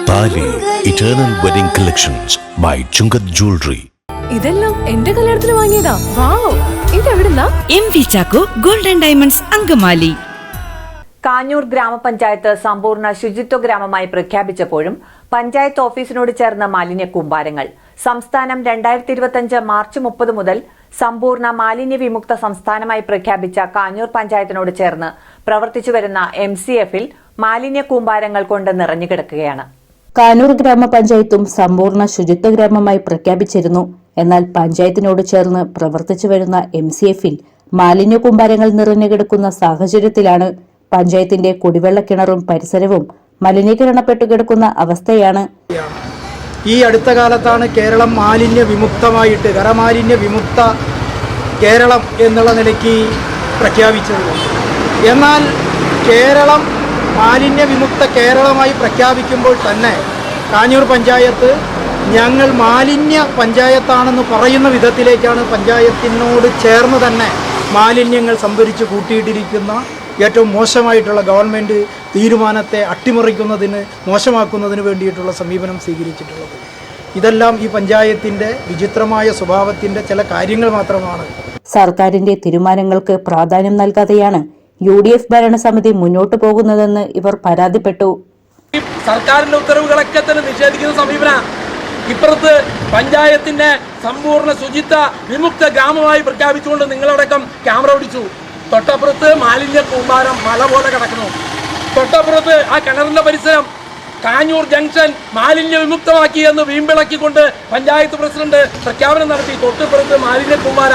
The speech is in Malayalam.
Eternal wedding collections by Chungath jewellery ഇതെല്ലാം എന്റെ കല്യാണത്തിന് വാങ്ങിയതാ. Wow ഇതെവിടുന്നാ? M V Chacko golden diamonds Angamaly. Kanjoor ഗ്രാമപഞ്ചായത്ത് സമ്പൂർണ ശുചിത്വ ഗ്രാമമായി പ്രഖ്യാപിച്ചപ്പോഴും പഞ്ചായത്ത് ഓഫീസിനോട് ചേർന്ന മാലിന്യ കൂമ്പാരങ്ങൾ. സംസ്ഥാനം രണ്ടായിരത്തി ഇരുപത്തിയഞ്ച് മാർച്ച് മുപ്പത് മുതൽ സമ്പൂർണ മാലിന്യ വിമുക്ത സംസ്ഥാനമായി പ്രഖ്യാപിച്ച കാഞ്ഞൂർ പഞ്ചായത്തിനോട് ചേർന്ന് പ്രവർത്തിച്ചു വരുന്ന എം സി എഫിൽ മാലിന്യ കൂമ്പാരങ്ങൾ കൊണ്ട് നിറഞ്ഞുകിടക്കുകയാണ് കാനൂർ ഗ്രാമപഞ്ചായത്തും സമ്പൂർണ ശുചിത്വ ഗ്രാമമായി പ്രഖ്യാപിച്ചിരുന്നു. എന്നാൽ പഞ്ചായത്തിനോട് ചേർന്ന് പ്രവർത്തിച്ചു വരുന്ന എം സി എഫിൽ മാലിന്യ കുമ്പാരങ്ങൾ നിറഞ്ഞു കിടക്കുന്ന സാഹചര്യത്തിലാണ് പഞ്ചായത്തിന്റെ കുടിവെള്ള കിണറും പരിസരവും മലിനീകരണപ്പെട്ടു കിടക്കുന്ന അവസ്ഥയാണ്. ഈ അടുത്ത കാലത്താണ് കേരളം മാലിന്യ വിമുക്തമായിട്ട് ഖരമാലിന്യ വിമുക്ത കേരളം എന്നുള്ള നിലയ്ക്ക് പ്രഖ്യാപിച്ചത്. എന്നാൽ കേരളം മാലിന്യ വിമുക്ത കേരളമായി പ്രഖ്യാപിക്കുമ്പോൾ തന്നെ കാഞ്ഞൂർ പഞ്ചായത്ത് ഞങ്ങൾ മാലിന്യ പഞ്ചായത്താണെന്ന് പറയുന്ന വിധത്തിലേക്കാണ് പഞ്ചായത്തിനോട് ചേർന്ന് തന്നെ മാലിന്യങ്ങൾ സംഭരിച്ച് കൂട്ടിയിട്ടിരിക്കുന്ന ഏറ്റവും മോശമായിട്ടുള്ള ഗവൺമെന്റ് തീരുമാനത്തെ അട്ടിമറിക്കുന്നതിന് മോശമാക്കുന്നതിന് വേണ്ടിയിട്ടുള്ള സമീപനം സ്വീകരിച്ചിട്ടുള്ളത്. ഇതെല്ലാം ഈ പഞ്ചായത്തിന്റെ വിചിത്രമായ സ്വഭാവത്തിന്റെ ചില കാര്യങ്ങൾ മാത്രമാണ്. സർക്കാരിന്റെ തീരുമാനങ്ങൾക്ക് പ്രാധാന്യം നൽകാതെയാണ് യു ഡി എഫ് ഭരണസമിതി മുന്നോട്ടു പോകുന്നതെന്ന് ഇവർ പരാതിപ്പെട്ടു. സർക്കാരിന്റെ ഉത്തരവുകളൊക്കെ തന്നെ നിഷേധിക്കുന്ന സമീപന ഇപ്പുറത്ത് പഞ്ചായത്തിന്റെ സമ്പൂർണ ശുചിത്വ വിമുക്ത ഗ്രാമമായി പ്രഖ്യാപിച്ചുകൊണ്ട് നിങ്ങളടക്കം ക്യാമറ പിടിച്ചു. തൊട്ടപ്പുറത്ത് മാലിന്യ കൂമ്പാരം മല പോലെ കിടക്കുന്നു. തൊട്ടപ്പുറത്ത് ആ കിണറിന്റെ പരിസരം കാഞ്ഞൂർ ജംഗ്ഷൻ മാലിന്യ വിമുക്തമാക്കി എന്ന് വീമ്പിളക്കിക്കൊണ്ട് പഞ്ചായത്ത് പ്രസിഡന്റ് പ്രഖ്യാപനം നടത്തി. തൊട്ടപ്പുറത്ത് മാലിന്യ കൂമ്പാര